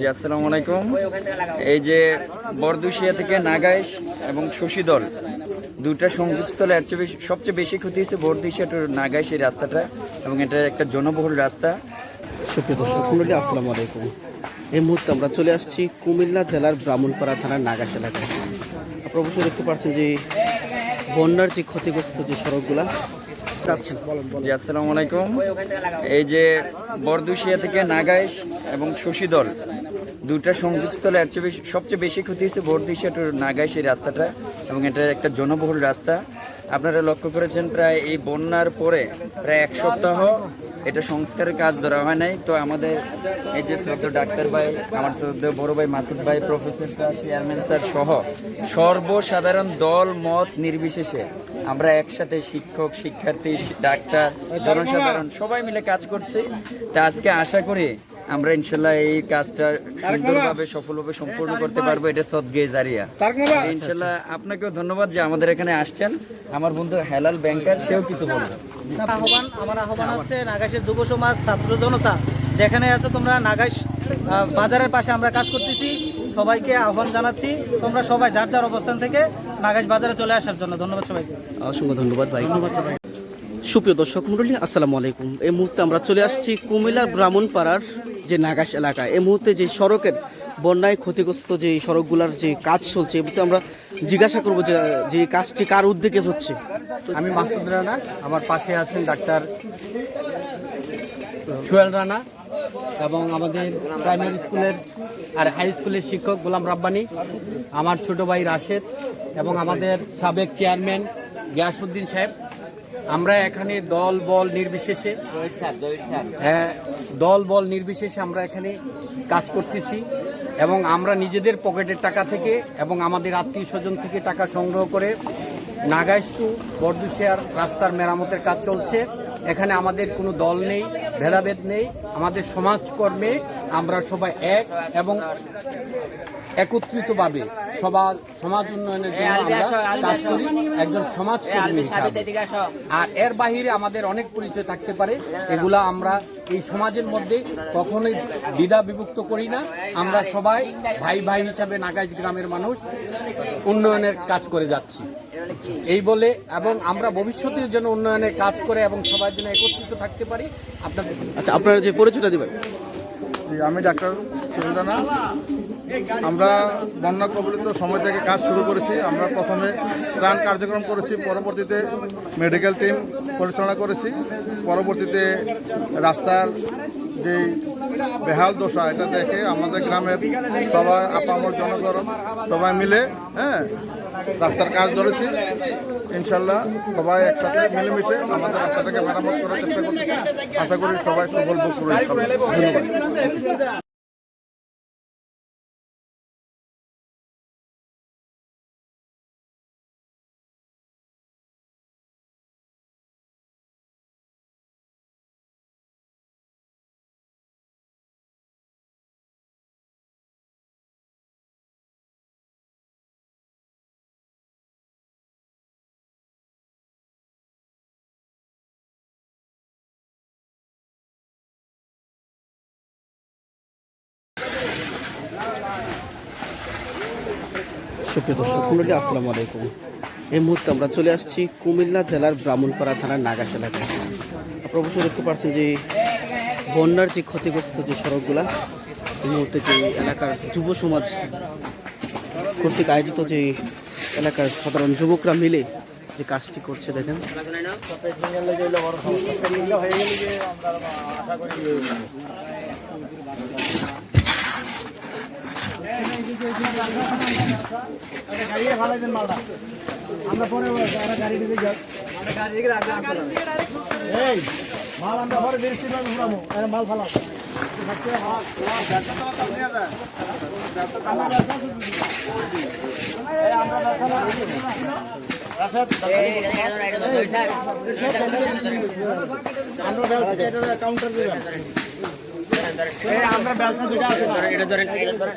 জি আসসালামু আলাইকুম। এই যে বরদুশিয়া থেকে নাগাইশ এবং শশীদল দুটা সংযোগস্থলে সবচেয়ে বেশি ক্ষতি হয়েছে বরদুশিয়া টু নাগাইশ এই রাস্তাটা এবং এটা একটা জনবহুল রাস্তা। সুপ্রিয় দর্শক মন্ডলী আসসালামু আলাইকুম। এই মুহূর্তে আমরা চলে আসছি কুমিল্লা জেলার ব্রাহ্মণপাড়া থানার নাগাস এলাকায়। আপনারা অবশ্যই দেখতে পাচ্ছেন যে বন্যার যে ক্ষতিগ্রস্ত যে সড়কগুলা বলেন জি, আসসালামু আলাইকুম। এই যে বরদুশিয়া থেকে নাগাইশ এবং শশীদল দুটা সংযোগস্থলে সবচেয়ে বেশি ক্ষতি হয়েছে বরদুশিয়া টু নাগাইশ এই রাস্তাটা এবং এটা একটা জনবহুল রাস্তা। আপনারা লক্ষ্য করেছেন প্রায় এই বন্যার পরে প্রায় এক সপ্তাহ এটা সংস্কারের কাজ ধরা হয় নাই। তো আমাদের এই যে শ্রদ্ধ ডাক্তার ভাই, আমার শ্রদ্ধ বড় ভাই মাসুদ ভাই, প্রফেসর স্যার, চেয়ারম্যান স্যার সহ সর্বসাধারণ দল, মত নির্বিশেষে আমরা একসাথে শিক্ষক, শিক্ষার্থী, ডাক্তার, জনসাধারণ সবাই মিলে কাজ করছি। তা আজকে আশা করি আমরা ইনশাল্লাহ এই কাজটা সুন্দরভাবে সফলভাবে সম্পূর্ণ করতে পারব। এটা সদগে জারিয়া ইনশাল্লাহ আপনাকেও ধন্যবাদ যে আমাদের এখানে আসছেন। আমার বন্ধু হেলাল ব্যাংকার সেও কিছু বলবে। আহ্বান আমার আহ্বান হচ্ছে নাগাইশের যুব সমাজ ছাত্র জনতা। যেখানে আছে তোমরা নাগাইশ আহ, বাজারের পাশে আমরা কাজ করতেছি। সবাইকে আহ্বান জানাচ্ছি। তোমরা সবাই যার যার অবস্থান থেকে নাগাইশ বাজারে চলে আসার জন্য। ধন্যবাদ সবাইকে। অসংখ্য ধন্যবাদ ভাই। ধন্যবাদ সুপ্রিয় দর্শক মন্ডলী আসসালামু আলাইকুম। এই মুহূর্তে আমরা চলে আসছি কুমিল্লার ব্রাহ্মণপাড়ার যে নাগাস এলাকা এই মুহূর্তে যে সড়কের বন্যায় ক্ষতিগ্রস্ত যে সড়কগুলোর যে কাজ চলছে মুহূর্তে আমরা জিজ্ঞাসা করব যে যে কাজটি কার উদ্যোগে হচ্ছে? আমি মাসুদ রানা আমার পাশে আছেন ডাক্তার সোহেল রানা এবং আমাদের প্রাইমারি স্কুলের আর হাই স্কুলের শিক্ষক গোলাম রাব্বানি আমার ছোট ভাই রাশেদ এবং আমাদের সাবেক চেয়ারম্যান গিয়াসুদ্দিন সাহেব। আমরা এখানে দল বল নির্বিশেষে হ্যাঁ দল বল নির্বিশেষে আমরা এখানে কাজ করতেছি এবং আমরা নিজেদের পকেটের টাকা থেকে এবং আমাদের আত্মীয় স্বজন থেকে টাকা সংগ্রহ করে নাগাইশ টু বর্দুশিয়ার রাস্তার মেরামতের কাজ চলছে। এখানে আমাদের কোনো দল নেই, ভেদাভেদ নেই। আমাদের সমাজকর্মে আমরা সবাই এক এবং একত্রিতভাবে সবার সমাজ উন্নয়নের জন্য আমরা কাজ করি একজন সমাজকর্মী হিসাবে। আর এর বাহিরে আমাদের অনেক পরিচয় থাকতে পারে এগুলা আমরা এই সমাজের মধ্যে কখনোই দ্বিধা বিভক্ত করি না। আমরা সবাই ভাই ভাই হিসাবে নাগাইজ গ্রামের মানুষ উন্নয়নের কাজ করে যাচ্ছি। এই বলে এবং আমরা ভবিষ্যতেও যেন উন্নয়নের কাজ করে এবং সবাই যেন একত্রিত থাকতে পারি আপনাদের আচ্ছা আপনারা যে পরিচয়টা দেবেন। আমি ডাক্তার সুরেন্দ্রনা আমরা বন্যা কবলিত সময় থেকে কাজ শুরু করেছি। আমরা প্রথমে ত্রাণ কার্যক্রম করেছি, পরবর্তীতে মেডিকেল টিম পরিচালনা করেছি। পরবর্তীতে রাস্তার যে বেহাল দশা, এটা দেখে আমাদের গ্রামের সবাই আপামর জনগণ সবাই মিলে হ্যাঁ রাস্তার কাজ ধরেছি। ইনশাল্লাহ সবাই একসাথে মিলেমিশে আমাদের রাস্তাটাকে মেরামত করার চেষ্টা করতেছি। আশা করি সবাই সফল ইনশাল্লাহ। ধন্যবাদ। সুপ্রিয় দর্শক, মন্ডলী, আসসালামু আলাইকুম। এই মুহূর্তে আমরা চলে আসছি কুমিল্লা জেলার ব্রাহ্মণপাড়া থানার নাগাস এলাকায়। আপনারা অবশ্যই দেখতে পাচ্ছেন যে বন্যার যে ক্ষতিগ্রস্ত যে সড়কগুলা, এই মুহূর্তে যে এলাকার যুব সমাজ কর্তৃক আয়োজিত যে এলাকার সাধারণ যুবকরা মিলে যে কাজটি করছে, দেখেন। আমরা পরে গাড়ি দিতে আমরা পরে বেরিয়েছি মাল ফালাম কাউন্টার ব্যবসা যেটা আছে। এটা ধরেন এটা ধরেন।